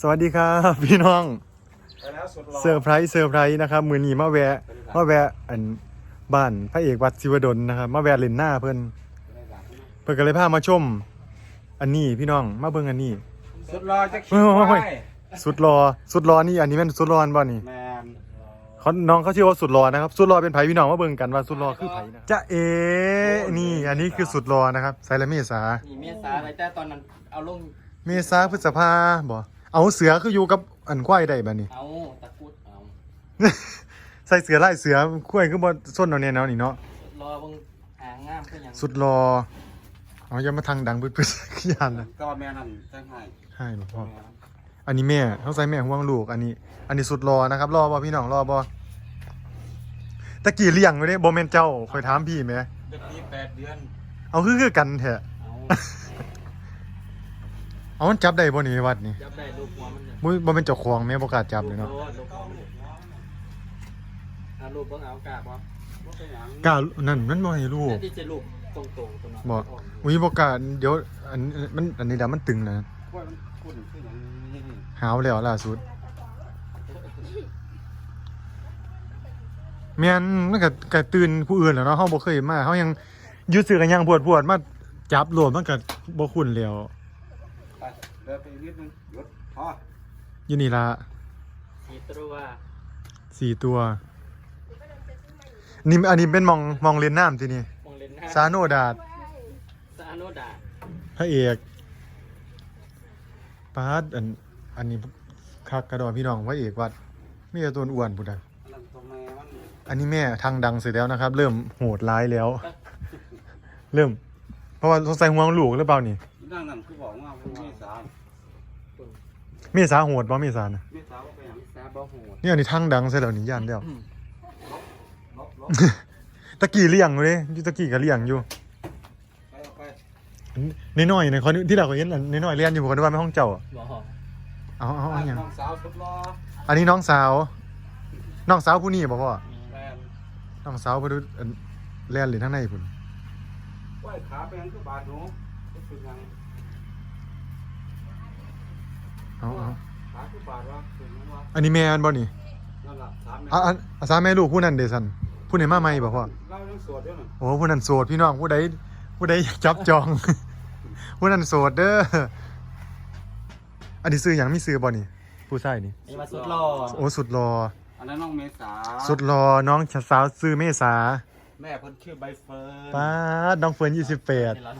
สวัสดีครับพี่น้องไปแล้วสุดหล่อเซอร์ไพรส์เซอร์ไพรส์นะครับ มือนี้มาแวะมาแวะอันบ้านพระเอกวัดศิวดลนะครับ มาแวะเล่นหน้าเพิ่นเพิ่นก็เลยพามาชม อันนี้พี่น้องมาเบิ่งอันนี้สุดหล่อจะเฮ้คิยดเฮ้ยเฮ้ไว้ยสุดรอสุดรอนี่อันนี้แม่นสุดรอนบ่นี่แมนเขาน้องเขาชื่อว่าสุดรอนะครับ สุดรอเป็นไผพี่น้องมาเบิ่งกันว่าสุดรอคือไผนะจะเอนี่อันนี้คือสุดรอนะครับไซละเมษานี่เมษาอะไรแต่ตอนนั้นเอาลงเมษาพฤษภาบ่ เอาเสือคืออยู่กับอันควายได้บัดนี้ เอาตะกรุดเอาใส่เสือไล่เสือควายคือบ่ส้นเอาแนวๆนี่เนาะรอเบิ่งหางงามคือหยังสุดรอเอาอย่ามาทางดังปึ๊ดๆขี้ยานนะก็แม่นั่นแจ้งให้ให้หลวงพ่ออันนี้แม่เขาใส่แม่ห่วงลูกอันนี้ อันนี้สุดรอนะครับ รอบ่พี่น้องรอบ่ตะกี้เลี้ยงไว้เด้บ่แม่นเจ้าคอยถามพี่แหมเด็กนี้แปดเดือนเอาคือคือกันแท้เอา เอามันจับได้บ่นี่วัดนี่จับได้ลูกหัวมันเนี่ยบ่บ่เป็นเจ้าของแม่บ่กล้าจับเลยเนาะลูกลูกหัวมันเอาลูกเบิ่งเอากล้าบ่บ่เป็นหยังกล้านั่นมันบ่ให้ลูกแต่ที่จะลูกตรงๆตรงนั้นบ่อุ้ยบ่กล้าเดี๋ยวอันมันอันนี้ดามันตึงนะกล้วยมันคุ้นคือหยังนี่นี่หาวแล้วล่าสุดแม่นมันก็ก็ตื่นผู้อื่นแล้วเนาะเฮาบ่เคยมาเฮายังอยู่ซื่อกันยังปวดๆมาจับโหลดมันก็บ่คุ้นแล้ว ไปเดินไปอีกนิดนึงหยุดพออยู่นี่ละสีตรัวสี่ตัว นี่อันนี้เป็นมองมองเลนน้ำทีนี่มองเลนหน้าซาโนดาดซาโนดาพระเอกปาดอันอันนี้คักกระดอพี่น้องพระเอกวัดมีแต่ตัวอ้วนพุดอะอันนั่นตัวแม่มันอันนี้แม่ทางดังเสร็จแล้วนะครับ เริ่มโหดร้ายแล้ว เริ่ม เพราะว่าสงสัยห่วงลูกหรือเปล่านี่ นั่งนั่นคือบอกว่าเป็นเมษาเมษาโหดบ่เมษานะเมษาว่าเป็นหยังซาบ่โหดเนี่ยอันนี้ทางดังเสร็จแล้วนี่ย่านแล้ว ลบลบตะกี้เลี้ยงอยู่เลยตะกี้ก็เลี้ยงอยู่ไปเอาไปนิดหน่อยในคนที่เราเคยเห็นนิดหน่อยเรียนอยู่ผมก็นึกว่าไม่ห้องเจ้าอะบ่เอาเอาเอาอย่างน้องสาวสุดหล่ออันนี้น้องสาว น้องสาวผู้นี้บอกพ่อแมนน้องสาวไปดูอันแล่นหรือทั้งในพุ่นกล้วยขาเป็นหยังคือบาดหนูรู้สึกหยัง เอาเอาขาคือบาดวะเป็นหยังวะอันนี้แม่อันบ่นี่นั่นล่ะถามแม่อะอันอาสาแม่ลูกผู้นั้นเดซันผู้ไหนมาใหม่บ่พ่อเรายังโสดอยู่น่ะโอ้ผู้นั้นโสดพี่น้องผู้ใดผู้ใดอยากจับจอง ผู้นั้นโสดเด้ออันนี้ซื้อหยังมีซื้อบ่นี่ ผู้ชายนี่นี่มาสุดรอโอ้สุดรอ อันนั้นน้องเมษาสุดรอน้องสาวซื้อเมษาแม่เพิ่นชื่อใบเฟิร์นป้าดน้องเฟิร์นยี่สิบแปดนี่เรา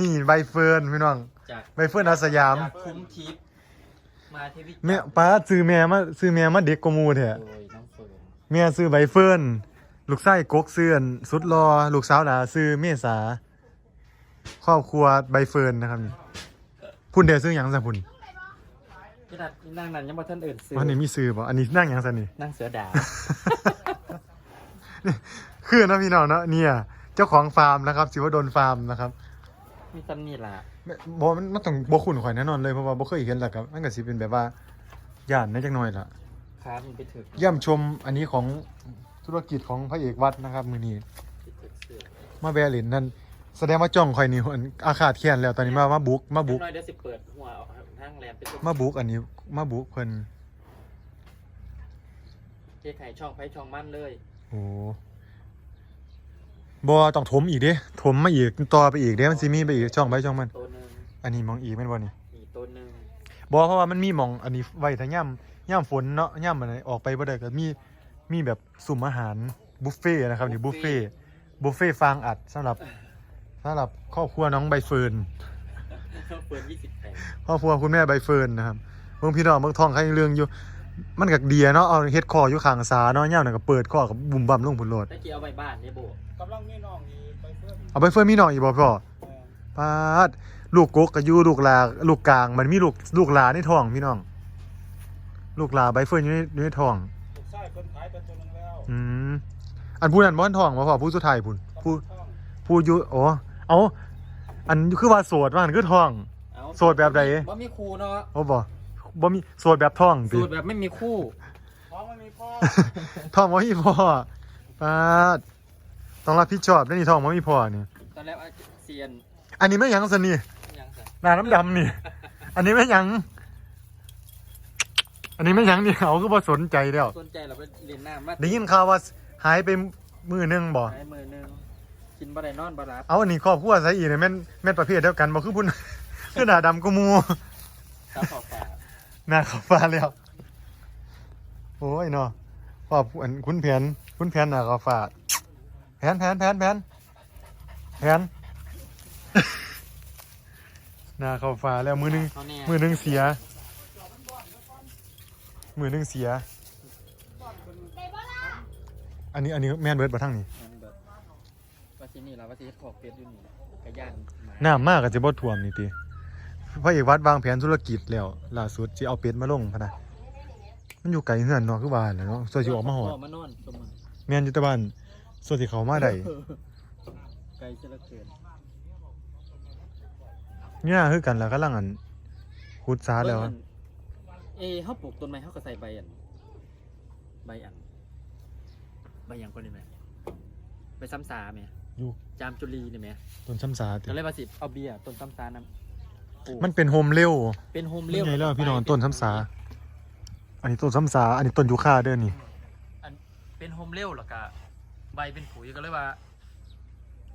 นี่ใบเฟิร์นพี่น้องจากใบเฟิร์นอาสยามจากคุ้มทิพย์มาที่วิแม่ป้าซื้อแม่มาซื้อแม่มาเด็กกว่าหมูแท้โดยน้องเฟิร์นแม่ซื้อใบเฟิร์นลูกไส้กกซื้ออันสุดรอลูกสาวหลาซื้อเมษาครอบครัวใบเฟิร์นนะครับนี่พุ่นเดียวซื้อหยังซะพุ่นที่นั่นนั่งนั้นยังบ่ทันอื่นซื้อวันนี้มีซื้อบ่อันนี้นั่งหยังซะนี่ นั่งเสือดาว คือนะพี่น้องเนาะเนี่ย เจ้าของฟาร์มนะครับสิวดลฟาร์มนะครับ มีตำนี่ล่ะแม่บ่มันมันต้องบ่คุ้นข่อยแน่นอนเลยเพราะว่าบ่เคยเห็นแล้วครับมันก็สิเป็นแบบว่าย่านในจักหน่อยล่ะ ค้ามันไปถึกเย่ำชมอันนี้ของธุรกิจของพระเอกวัดนะครับมื้อนี้ไปถึกเสือมาแวะเล่นนั่นแสดงว่าจ้องข่อยนี่อันอาขาดแค้นแล้วตอนนี้มามาบุกมาบุก น้อยเดี๋ยวสิเปิดหัวเอาทางแลนไปสุดมาบุกอันนี้มาบุกเพิ่นเจ๊ไข่ช่องไผ่ช่องมั่นเลย โอ้ บ่ต้องถมอีกเด้ถมมาอีกต่อไปอีกเด้มันสิมีไปอีกช่องไปช่องมัน ตัวหนึ่งอันนี้มองอีกแม่นบ่นี่มีตัวหนึ่งบ่เพราะว่ามันมีหมองอันนี้ไว้ถ้าย่ำย่ำฝนเนาะย่ำอันไหนออกไปบ่ได้ก็มีมีแบบสุ่มอาหารบุฟเฟ่ต์นะครับนี่บุฟเฟ่ต์บุฟเฟ่ต์ฟางอัดสำหรับสำหรับครอบครัวน้องใบเฟิร์น เปิดยี่สิบแปดครอบครัวคุณแม่ใบเฟิร์นนะครับเบิ่งพี่น้องเบิ่งท้องใครเรื่องอยู่ มันก็เดียเนาะเอาเฮ็ดคออยู่ข้างสาเนาะย่ำนั่นก็เปิดคอกับบุ่มบ่ํลงพุ่นโลดตะกี้เอาไปบ้านนี่โบกำลังมีน้องอีใบเฟิร์นเอาใบเฟิร์นมีน้องอีกบ่พ่อแม่นปาดลูกกกก็อยู่ลูกลาลูกกลาง มันมีลูกลูกลาในท้องพี่น้อง ลูกลาใบเฟิร์นอยู่ในอยู่ในท้อง ลูกชายเพิ่นขายไปตัวหนึงแล้วอืมอันผู้นั้นบ่ทันท้องบ่พ่อผู้สุดท้ายพุ่นผู้กำลังท้องผู้อยู่อ๋อเอาอันคือว่าโสดว่าอันคือท้อง เอาโสดแบบใด บ่มีคู่เนาะ โอ้บ่ บ่มีโสดแบบท้องติสูตรแบบไม่มีคู่ท้องไม่มีพ่อท้องบ่มีพ่อปาดต้องรับผิดชอบเด้อนี่ท้องบ่มีพ่อนี่ ตอนแรกว่าเซียนอันนี้ไม่หยังซั่นนี่ยังไงหน้าน้ำดำนี่ อันนี้ไม่หยัง อันนี้ไม่หยังนี่เขาก็บ่สนใจแล้วสนใจเราไปเรียนน้ำมาได้ยินข่าวว่าหายไปมือหนึงบ่ใช้มือหนึงกินบ่ได้นอนบ่รับเอาอันนี้ครอบครัวซะอีกเนี่ยแม่นแม่นประเภทเดียวกันบ่คือพุ่น คือหน้าดำกูมูซับขอบฝา หน้าเขาฟ้าแล้ว โอ้ยเนาะครอบอันคุณแผนคุณแผนหน้าเขาฟ้าแผนแผนแผนแผนแผนหน้าเขาฟ้าแล้วมือหนึงเขาแน่ มือหนึงเสีย มือหนึงเสีย อันนี้อันนี้แม่นเบิดบ่ทั้งนี้มันแบบว่าที่นี่เราว่าที่ขอบเป็ดอยู่นี่กระย่านหมาน้ำมากก็จะบ่ท่วมนี่ติ พระเอกวัดวางแผนธุรกิจแล้วล่าสุดสิเอาเป็ดมาลงพะนะมันอยู่ไกลเฮือนเนาะคือว่าแหละเนาะส่วนสิออกมาหอดมานอนสมมือแม่นอยู่แต่บ้านส่วนที่เขามาได้ไกลเสียเหลือเกินเนี่ยคือกันแล้วกำลังอันขุดซาแล้วเบิ่งอันเอ้เขาปลูกต้นไม้เขาก็ใส่ใบอัน ใบอัน ใบหยังคนนี้ไหมใบซ้ำซาไหมอยู่จามจุลีนี่ไหมต้นซ้ำซาติ ก็เลยว่าสิเอาเบียร์ต้นซ้ำซานำ ปลูกมันเป็นโฮมเร็วเป็นโฮมนี่เลี้ยวไงแล้วพี่น้องต้นซ้ำซาอันนี้ต้นซ้ำซาอันนี้ต้นยูคาเด้อนี่อันเป็นโฮมเลี้ยวหรอกะใบเป็นปุ๋ยก็เลยว่า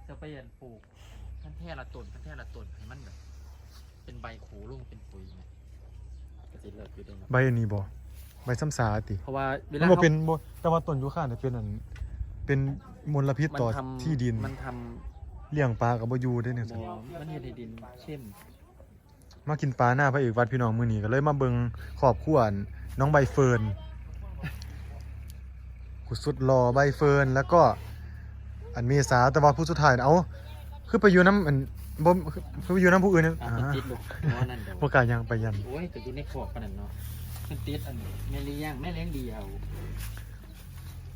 จะไปอันปลูกท่านแท่ละต้นท่านแท่ละต้นให้มันแบบเป็นใบโขลุ่งเป็นปุ๋ยไงก็สิเลิกอยู่ได้เนาะใบอันนี้บ่ใบซ้ำซาติเพราะว่าเวมัลานบ่ขาเป็นบ่แต่ว่าต้นยูคาเนี่ยเป็นอันเป็นมลพิษต่อมันทำที่ดินมันทเลี้ยงปลากับบ่อยู่ได้อเนี่ยำบ่มันเฮ็ดให้ดินเข้ม มากินปลาหน้าพระเอกวัดพี่น้องมื้อนี้ก็เลยมาเบิ่งครอบครัวอันน้องใบเฟิร์นผู้สุดหล่อใบเฟิร์นแล้วก็อันเมษาแต่ว่าผู้สุดท้ายน่ะเอ้าคือไปอยู่น้ำอันบ่คือไปอยู่น้ำผู้อื่นเนี่ยอะอ่ามันติดลูกเพราะว่านั่นเดี๋ยวบ่กล้ายังไปยัน โอ้ยแต่อยู่ในขอบปานนั้นเนาะมันติดอันนี้แม่เลี้ยงแม่เลี้ยงเดียว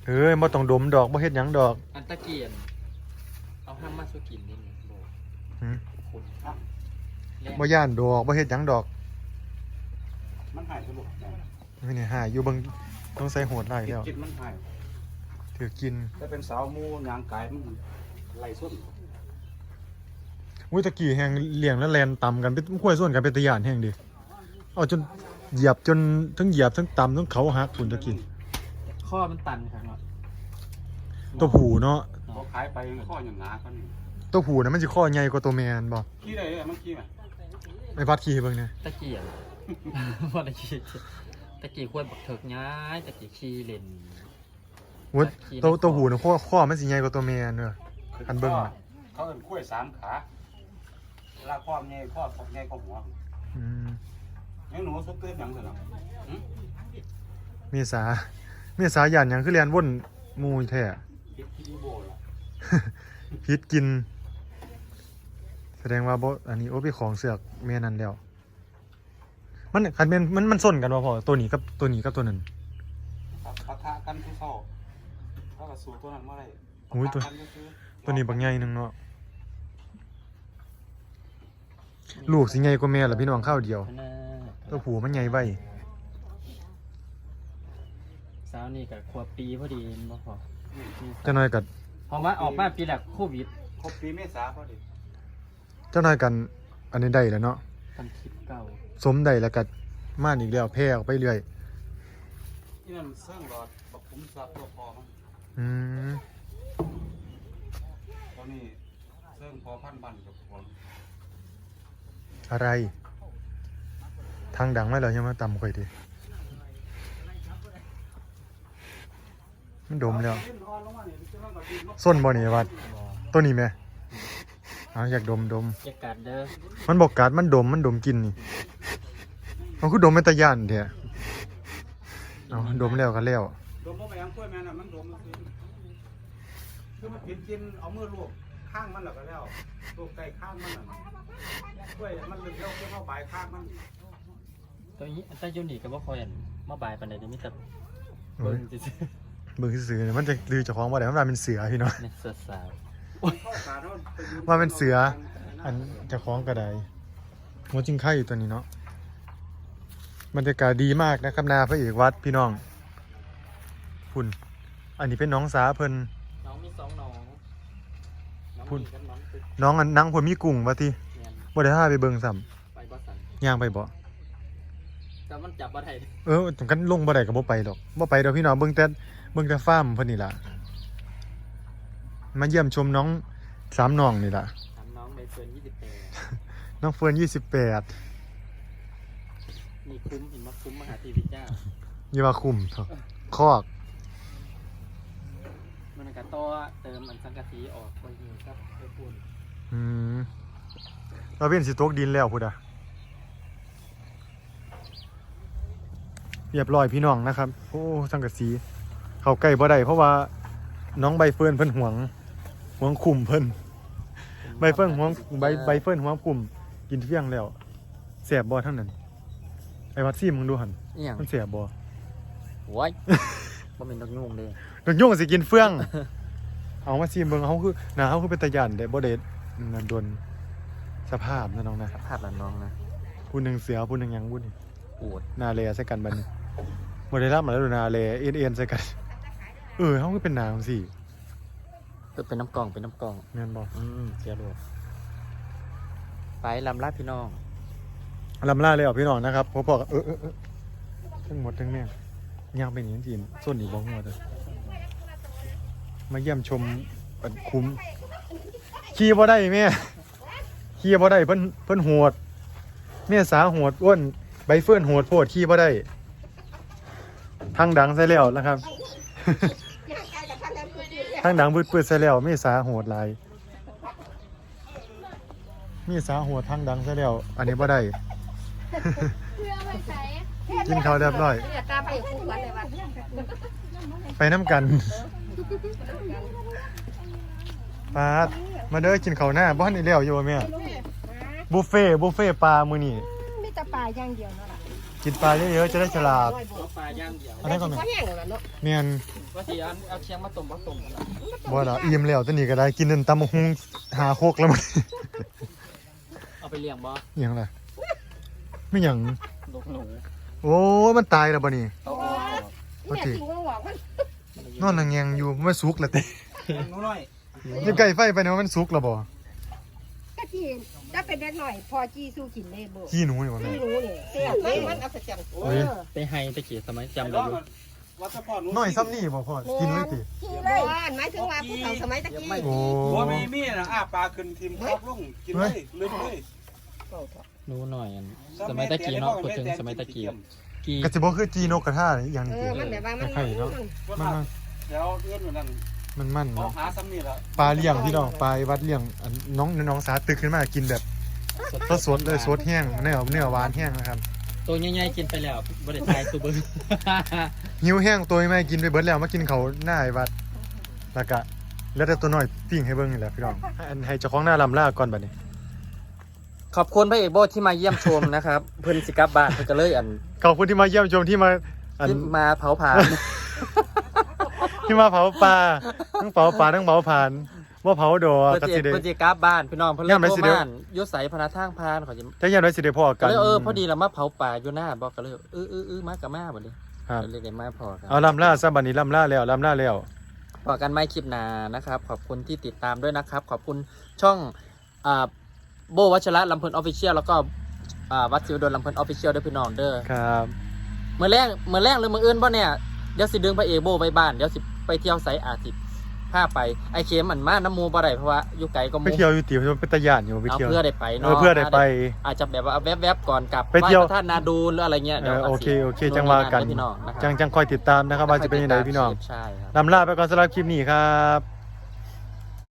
เอ้ยบ่ต้องดมดอกบ่เฮ็ดหยังดอกอันตะเกียน เอาห้ามมาสุกินนี่นี่บ่หืม คุณแรง บ่ย่านดอกบ่เฮ็ดหยังดอกมันหายสรุปนี่นี่หาอยู่เบิ่งต้องใส่โหดไล่แล้วจิตมันหายถือกินถ้าเป็นสาวมูยางกายมันไหลส้นอุ้ยตะกี้แฮงเลี้ยงแล้วแลนต่ำกันเป็นห้วยส่วนกันเป็นตะยานแฮงดิเอาจนเหยียบจนทั้งเหยียบทั้งต่ำทั้งเขาหักคุณตะกี้ ข้อมันตันครับเนาะตัวผูเนาะพอขายไปข้ออย่างหนาเขานี่ตัวผูนะมันสิข้อใหญ่กว่าตัวแมนบ่ขี้ได้เลยมันขี้ไหม ไปพัดขี่ให้เบิ่งเนี่ยตะเกียนว่าตะเกียนตะเกียนควรบักเถิกย้ายตะเกียนขี้เล่นโอ้ยตัวตัวผูนะข้อข้อมันสิใหญ่กว่าตัวแมนเด้ออันเบิ่งน่ะเขาเอิ้นกล้วยสามขาลากข้อมใหญ่ข้อตกใหญ่ข้อหัวอืมยังหนูสุดเตื้นหยังเถอะเนาะเมษาเมษาย่านหยังคือแลนวนหมู่แท้คิดที่โบล่ะพิษกินแส ดงว่าบ่อันนี้โอ้ไปของเสือกแม่นั่นแล้ว มันคันแม่นมันมันส้นกันบ่พอตัวนี้กับตัวนี้กับตัวนั้นปะทะกันที่เข้าถ้ากับสูตัวนั้นเมื่อไหรอุ้ยตัวปะทะกันก็คือตัวนี้บางใหญ่หนึงเนาะลูกสิใหญ่กว่าแม่ล่ะพี่น้องข้าวเดียวน่าตัวผูมันใหญ่ไว้สาวนี่กับขวบปีพอดีบ่พอเจ้าน้อยกัเพราะว่าออกมาปีแรกโควิดครบปีเมษาพอดีเจ้าน้อยกันอันนี้ได้แล้วเนาะทำคลิปเก่าสมได้แล้วก็มาอีกแล้วแพร่ออกไปเรื่อยที่นั่นเสื่องหลอดบักคุ้มซับตัวพอมันอืมตอนนี้เสื่องพอพันบันกับคนอะไร ทางดังไว้แล้วยังมาต่ำค่อยดิมันดมแล้วส้นบ่นี่วัดบ่ตัวนี้ไหม เอาอยากดมดม อย่ากัดเด้อมันบอกกัดมันดมมันดมกินนี่ มันคือดมเป็นตะย่านเถอะเอาดมแล้วก็แล้ว ดมเข้าไปยังกล้วยแม่น่ะมันดมมันคือคือมันกินกินเอามือลูบข้างมันแล้วก็แล้วลูบใกล้ข้างมันน่ะกล้วยมันเลยเลี้ยวเข้าใบข้างมันตัวนี้แต่อยูนี่ก็บ่ค่อยอั่นมาบายปานใดเดี๋ยวมีแต่โอ้เบิ่ยงซื่อเบิ่งซื่อๆเนี่ยมันจะลือเจ้าของบ่ได้มันว่าเป็นเสือพี่เนาะๆในเสื้อสาว เข้าตาเนาะไปยืว่าเป็นเสือ อันเจ้าของก็ได้หัวจิงไข่อยู่ตัวนี้เนาะบรรยากาศดีมากนะครับนาพระเอกวัดพี่น้องคุณอันนี้เป็นน้องสาเพิ่นน้องมีสองน้องน้องพูดมีกับน้องตึกน้องอันนั่งเพิ่นมีกุ้งว่าติแม่นบ่ได้พาไปเบิ่งซ้ำไปบ่สันย่างไปบ่แต่มันจับบ่ได้เออตรงกันลงบ่ได้ก็บ่ไปดอกบ่ไปดอกพี่น้องเบิ่งแต่เบิ่งแต่ฟาร์มเพิ่นนี่ล่ะ มาเยี่ยมชมน้องสามน้องนี่ล่ะถามน้องใบเฟิร์นยี่สิบแปดน้องเฟิร์น28มีคุ้มเห็นมาคุ้มมหาเทีวิเจ้าอย่าว่าคุมเถอะคอกมันก็ต่อเติมอันสังกะสีออกคนยิงครับไปปุ่นอืมเราเว้นสิตกดินแล้วพุ่นอะเรียบร้อยพี่น้องนะครับ โอ้สังกะสี เข้าใกล้บ่ได้เพราะว่าน้องใบเฟิร์นเพิ่นหวง หวงคุมเพิ่นใบเฟิร์นหวงใบใบเฟิร์นหวงคุมกินเฟี้ยงแล้วแสบบ่ทั้งนั้น ไอ้วัดซี่มึงดูหันอหย่างมันแสบบ่โว้ยบ่เป็นนกยุงเลยดอกยุ่งสิกินเฟื่อง เอามาซีมเบิ่งเขาคือหนาเขาคือเป็นตะยันได้บ่ได้นั่นโดนสภาพนะน้องนะภาพหลานน้องนะผู้หนึ่งเสือผู้หนึ่งหยังผู้นี่ปวดนาเลใส่กันบัดนี้บ่ได้รับมาแล้วดูนาเลเอ็นเอ็นใส่กัน เออเขาคือเป็นหนาจังซี่ เป็นน้ำกล่องเป็นน้ำกล่องแม่นบ่อืมเสียรวดไปลำลาดพี่น้องลำลาเลยเหรอพี่น้องนะครับพอบอกเออเออเออทั้งหมดทั้งแม่งย่างเป็นอย่างนี้จีนส้นอีกบ่หัวเด้อมาเยี่ยมชมอันคุ้มขี่บ่ได้แม่ขี่บ่ได้เพิ่นเพิ่นโหดแม่สาโหดอ้วนใบเฟิร์นโหดโพดขี่บ่ได้ ทางดังใส่แล้วนะครับ ทางดังบืดปืดใส่แล้วม่สาโหดหลายม่สาโหดทางดังใส่แล้ว อันนี้บ่ได้ เพื่อไปใช้กินข้าวเรียบร้อย เนี่ยตาไปคู่กันเลยว่าไปน้ำกันปาดมาเด้อกินข้าวหน้าบ้านอีเลี้ยวอยู่บ่แม่บุฟเฟ่บุฟเฟ่ปลามื้อนี้มีแต่ปลาอย่างเดียวนั่นแหละ กินปลาเยอะๆจะได้ฉลาดปลาย่างเดียวอันนี้ก็แม่ก็แห้งแล้วเนาะแม่นว่าสิอันเอาเชียงมาต้มมาต้มกันล่ะบ่ล่ะอิ่มแล้วตอนนี้ก็ได้กินนั่นตำบักหุ่งหาโคกแล้วมันเอาไปเลี้ยงบ่อิหยังล่ะไม่หยังลูกหนูโอ้ยมันตายแล้วบ่นี่เอาออกก่อนโอเคแม่ถึงว่าบอกมันนอนระแงงอยู่มันสุกแล้วติหนูน้อยอยู่ใกล้ไฟไปเนี่ยว่ามันสุกแล้วบ่ ก็จีนถ้าเป็นเด็กหน่อย พอจีสู้กินได้บ่ขี้หนูนี่บ่แม่ไม่รู้นี่เสียมันมันเอาไปจังโอ้เฮ้ยยไปให้ตะกี้สมัยจำจำได้ได้อยู่วัดเฉพาะหนูน้อยซ้ำนี่บ่พ่อกินเลยติเลยหมายถึงว่าผู้เฒ่าสมัยตะกี้โอ้หัวมีมีนะอ้าปลาขึ้นทิมครอบลงกินเลยลึกเลยหนูหน่อยอันสมัยตะกี้เนาะพูดถึงสมัยตะกี้กี่ก็สิบ่คือจีนกกระทาอีหยังเอนี่อติมันแบบว่ามันไข่เนาะว่ามาเดี๋ยวเอื้อนเหมือนกัน มันมันเอาเนาะหาซ้ำนี่ละปลาเลี้ยงพี่น้องปลาวัดเลี้ยงอันน้องน้องสาตึกขึ้นมากินแบบสดๆเลยสดแห้งเนื้อเนื้อหวานแห้งนะครับตัวใหญ่ๆกินไปแล้วบ่ได้ตายตัวเบิ่งหิวแห้งตัวไม่กินไปเบิดแล้วมากินเขาวหน้าไอ้วัดแล้วก็แล้วแต่ตัวน้อยปิ้งให้เบิ่งนี่แหละพี่น้องอันให้เจ้าของหน้าลำลาก่อนบัดนี้ขอบคุณพระเอกโบทที่มาเยี่ยมชมนะครับ เพิ่นสิกลับบ้านเพิ่นก็เลยอันขอบคุณที่มาเยี่ยมชมที่มาอัน ที่มาเผาผลาญ ที่มาเผาปลาทั้งเผาปลาทั้งเผาผ่านว่าเผาดอกเพิ่นก็สิสิได้เพิ่นสิกลับบ้านพี่น้องเพิ่นเลยย่ามไหนโทรสิเดี๋ยว บ้านยศใสพนาทางพานขอจะถ้าอย่างไรสิได้พอก็กัน เลยเออพอดีเรามาเผาป่าอยู่หน้าบอกก็เลยเออเออเออมากับมาบ่ดิครับก็เลยได้มาพอกันเอาลำล่าซะบัดนี้ลำล่าแล้วลำล่าแล้ว พอกันไม่คลิปหนานะครับ ขอบคุณที่ติดตามด้วยนะครับ ขอบคุณช่องอ่าโบวัชระลำเพลินออฟฟิเชียลแล้วก็อ่าวัดสิวดลลำเพลินออฟฟิเชียลด้วยพี่น้องเด้อครับ เมื่อแรกเมื่อแรกหรือมื่ออื่นป่ะเนี่ย เดี๋ยวสิดึงพระเอกโบไปบ้าน เดี๋ยวสิ ไปเที่ยวไสอาทิตย์พาไปไอเค็มมันมาน้ำหมูบ่ได้เพราะว่าอยู่ไกลก็หไปมูเที่ยวอยู่ติมันเป็นตะยานอยู่ไปเอาเที่ยวเพื่อได้ไปเอเนาะอเพื่อได้ไป อาจจะแบบว่าแวบๆก่อนกลับไปเที่ยวหว้พระธาตุนาดูนหรืออะไรเงี้ยเอเดี๋ยวออาจโอสิเคโอเคจังว่ากันลงใงด้วยพี่น้องนะครับจังจังคอยติดตามนะครับว่าจะเป็นยังไงพี่น้องใช่ครับลำลาไปก่อนสำหรับคลิปนี้ครับ